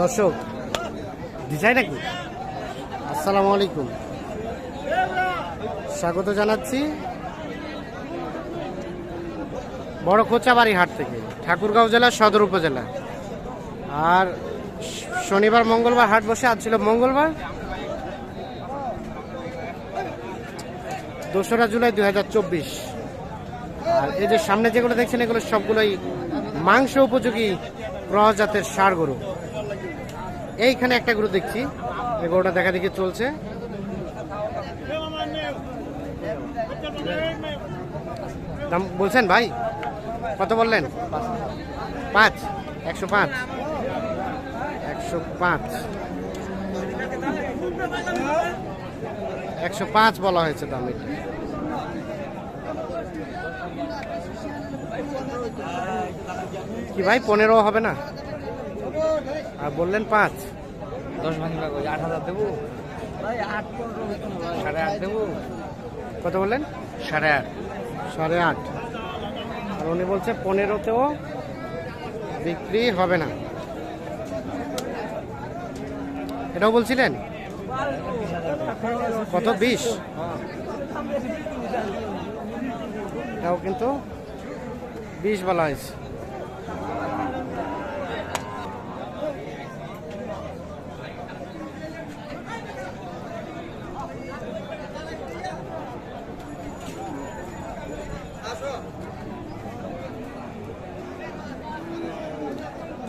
দর্শক দিশাই নাকি? আসসালামু আলাইকুম। স্বাগত জানাচ্ছি বড় কোচাবাড়ি হাট থেকে, ঠাকুরগাঁও জেলা, সদর উপজেলা। আর শনিবার, মঙ্গলবার হাট বসে, আজ ছিল মঙ্গলবার। দোসরা জুলাই দুই হাজার চব্বিশ। আর এই যে সামনে যেগুলো দেখছেন, এগুলো সবগুলোই মাংস উপযোগী ক্রস জাতের সার গরু। এইখানে একটা গরু দেখছি। এই গরুটা দেখা দেখি চলছে। দাম বলছেন ভাই? কত বললেন? পাঁচ। একশো পাঁচ। একশো পাঁচ। একশো পাঁচ বলা হয়েছে দাম এটা। কি ভাই, পনেরো হবে না? আর বললেন পাঁচ। দশ ভাঙিবা কই আট হাজার দেবো? আট সাড়ে আট দেবো? কত বললেন? সাড়ে আট। সাড়ে আট। আর উনি বলছে পনেরোতেও বিক্রি হবে না। এটাও বলছিলেন? কত? বিশ? এটাও কিন্তু বিশ বলা হয়েছে।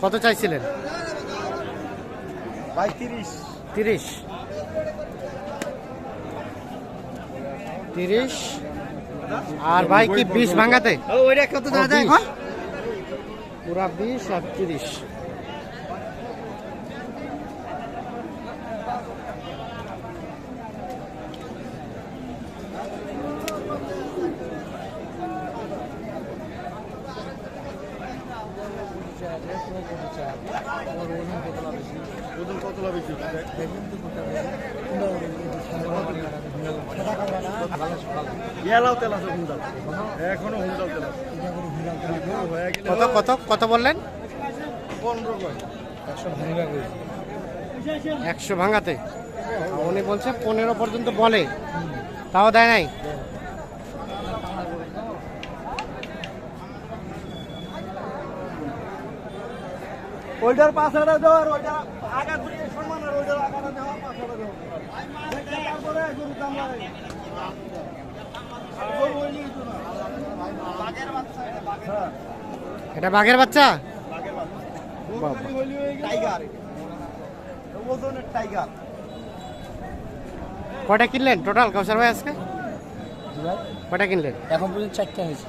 কত চাইছিলেন? ভাই তিরিশ। তিরিশ। তিরিশ। আর ভাই কি বিশ ভাঙাতে? ওইটা কত দাদা যায় এখন? পুরা বিশ আর তিরিশ ওজন কতলা বেশি ইয়ালাও তেল আছে হুন্ডাল এখনও হুন্ডাল তেল আছে হয়ে গেলে কত কত কত বললেন? একশো ভাঙাতে? উনি বলছে পনেরো পর্যন্ত বলে। তাও দেয় নাই? ওইটার পাঁচ হাজার দেওয়ার ওইটা আগা ঘুরিয়ে আর আগাটা দেওয়া তারপরে দাম লাগে এটা বাঘের বাচ্চা? টাইগার ওজনের টাইগার কয়টা কিনলেন? টোটাল কাউসার ভাই আজকে? কয়টা কিনলেন? এখন পর্যন্ত চারটে হয়েছে।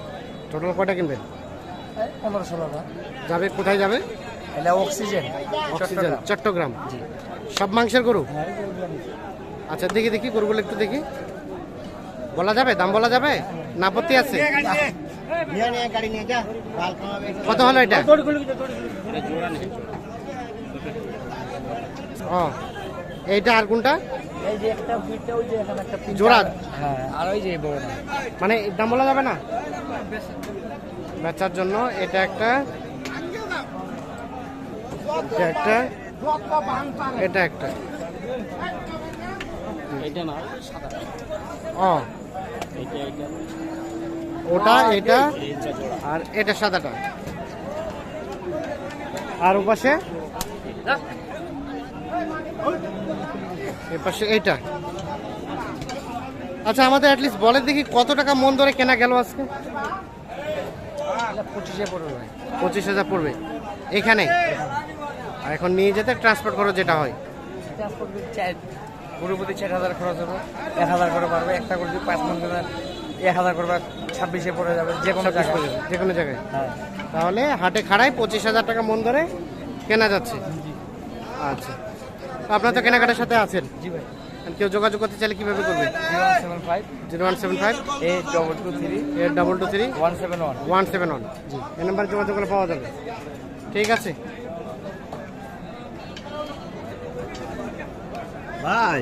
টোটাল কটা কিনবেন? এই পনেরো ষোলোটা যাবে? কোথায় যাবে? এটা অক্সিজেন অক্সিজেন চট্টগ্রাম সব মাংসের গরু? হ্যাঁ, আচ্ছা দেখি দেখি গরুগুলো একটু দেখি। বলা যাবে? দাম বলা যাবে? না আছে? কত হলো এটা? ও এইটা আর কোনটা? এই যে একটা পিঠটা ওই যে এখানে একটা পিঠটা- জোড়া? হ্যাঁ আর ওই যে মানে এর দাম বলা যাবে না? বেচার জন্য এটা একটা একটা এটা একটা। এটা না? ও। এটা এটা ওটা এটা এটা আর এটা সাদাটা। আর ওপাশে এপাশে এইটা। আচ্ছা আমাদের অ্যাটলিস্ট বলে দেখি কত টাকা মন ধরে কেনা গেল আজকে? এটা পঁচিশে পড়বে ভাই। পঁচিশ হাজার পড়বে। এখানে? আর এখন নিয়ে যেতে ট্রান্সপোর্ট খরচ যেটা হয়। ট্রান্সপোর্ট প্রতি চার হাজার খরচ হবে। এক হাজার করে পারবে একটা করে যদি পাঁচ মন এক হাজার করে ছাব্বিশে পড়ে যাবে যে কোনো জায়গায়। যে কোনো জায়গায়। হ্যাঁ। তাহলে হাটে খাড়ায় পঁচিশ হাজার টাকা মন ধরে কেনা যাচ্ছে। আচ্ছা। আপনার তো কেনাকাটার সাথে আছেন। জি ভাই। কেউ যোগাযোগ করতে চাইলে কীভাবে করবে zero one seven five. Zero one seven five. Eight double two three eight double two three one seven one. One seven one. জি এই নাম্বারে যোগাযোগ করলে পাওয়া যাবে। ঠিক আছে। ভাই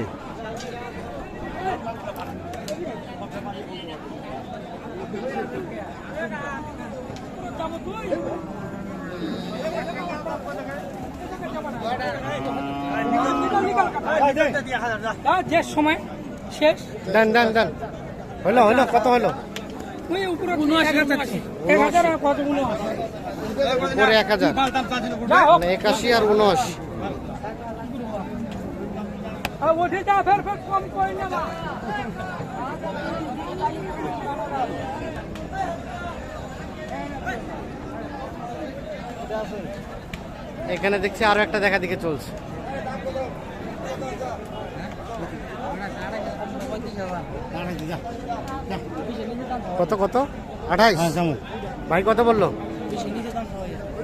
যে সময় শেষ। দেন দেন দেন হলো হলো কত হলো? ওই উপরে উনআশি এক হাজার উপরে এক মানে একাশি আর উনআশি। উঠে যা ফের ফের কম করে না এখানে দেখছি আরও একটা দেখা দিকে চলছে। কত কত? আঠাইশ। ভাই কত বলল?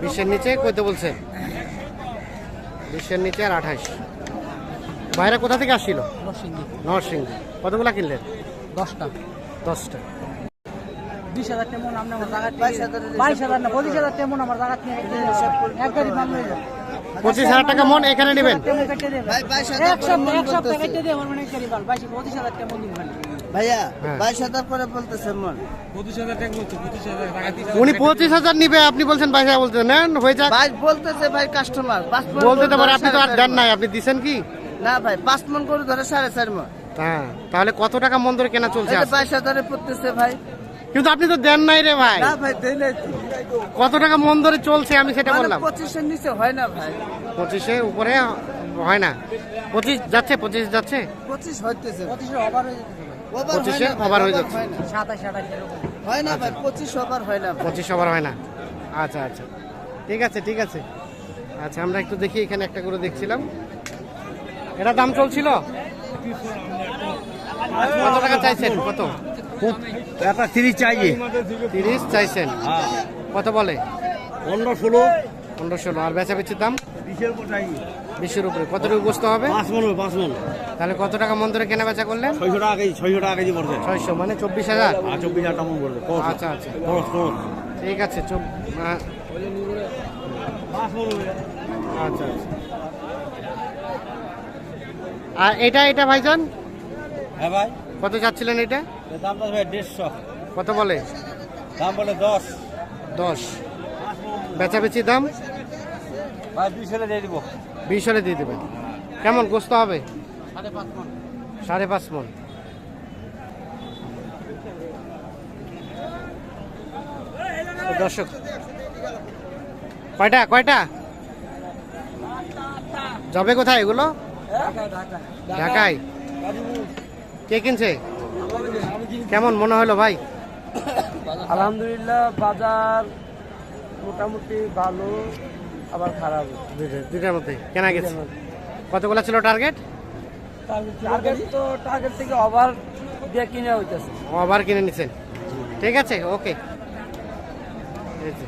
বিশের নিচে কত বলছে? বিশের নিচে আর আঠাইশ। ভাইরা কোথা থেকে আসছিল? নরসিংদী। কতগুলা কিনলেন? দশটা। দশটা। বিশ হাজার তেমন আপনার আমার জায়গা বাইশ হাজার না পঁচিশ হাজার তেমন আমার জায়গা এক গাড়ি দাম যায় পঁচিশ হাজার টাকা মন এখানে নেবেন? উনি পঁচিশ হাজার নিবে আপনি বলছেন বাইশ হাজার বলছেন নেন হয়ে যাক। বলতেছে ভাই কাস্টমার বলতে পারে আপনি তো আর দেন নাই। আপনি দিচ্ছেন কি? না ভাই পাঁচ মন গরু ধরে সাড়ে চার মন। হ্যাঁ তাহলে কত টাকা মন ধরে কেনা চলছে? বাইশ হাজারে পড়তেছে ভাই। কিন্তু আপনি তো দেন নাই রে ভাই। না ভাই নাই কত টাকা মন ধরে চলছে আমি সেটা মানে বললাম। পঁচিশের নিচে হয় না ভাই। পঁচিশে উপরে হয় না। পঁচিশ যাচ্ছে পঁচিশ যাচ্ছে? পঁচিশ হইতেছে। হয়ে পঁচিশে ওভার হয়ে যাচ্ছে। না। সাতাশ আঠাশ হয় না ভাই পঁচিশ ওভার হয় না পঁচিশ ওভার হয় না। আচ্ছা আচ্ছা। ঠিক আছে ঠিক আছে। আচ্ছা আমরা একটু দেখি এখানে একটা করে দেখছিলাম। এটা দাম চলছিল? কত টাকা চাইছেন? কত? একটা তিরিশ চাইছি তিরিশ চাইছেন। কত বলে? পনেরো ষোলো। পনেরো ষোলো। আর বেচা বেচির দাম? বিশের উপর কতটুকু বসতে হবে? তাহলে কত টাকা মন ধরে কেনা বেচা করলেন? ছয়শো টাকা কেজি ছয়শো টাকা কেজি পড়ছে। ছয়শো মানে চব্বিশ হাজার? আর চব্বিশ হাজার টাকা পড়বে। আচ্ছা আচ্ছা। ঠিক আছে আচ্ছা আচ্ছা। আর এটা এটা ভাইজান? হ্যাঁ ভাই। কত যাচ্ছিলেন এটা? দাম তো ভাই দেড়শো। কত বলে? দাম বলে দশ। দশ। বেচাবেচির দাম? ভাই বিশ হলে দিয়ে দিব। বিশ হলে দিয়ে দেবেন। কেমন গোস্ত হবে? সাড়ে পাঁচ মন। দর্শক কয়টা কয়টা? যাবে কোথায় এগুলো? ঢাকায়। কে কিনছে? কেমন মনে হলো ভাই? আলহামদুলিল্লাহ বাজার মোটামুটি ভালো আবার খারাপ। দুইটা- দুইটার মধ্যে। কেনা গেছে? কতগুলো ছিল টার্গেট টার্গেট তো টার্গেট থেকে ওভার দিয়ে কিনে হইতেছে। কিনে নিছেন। ঠিক আছে ওকে এই যে।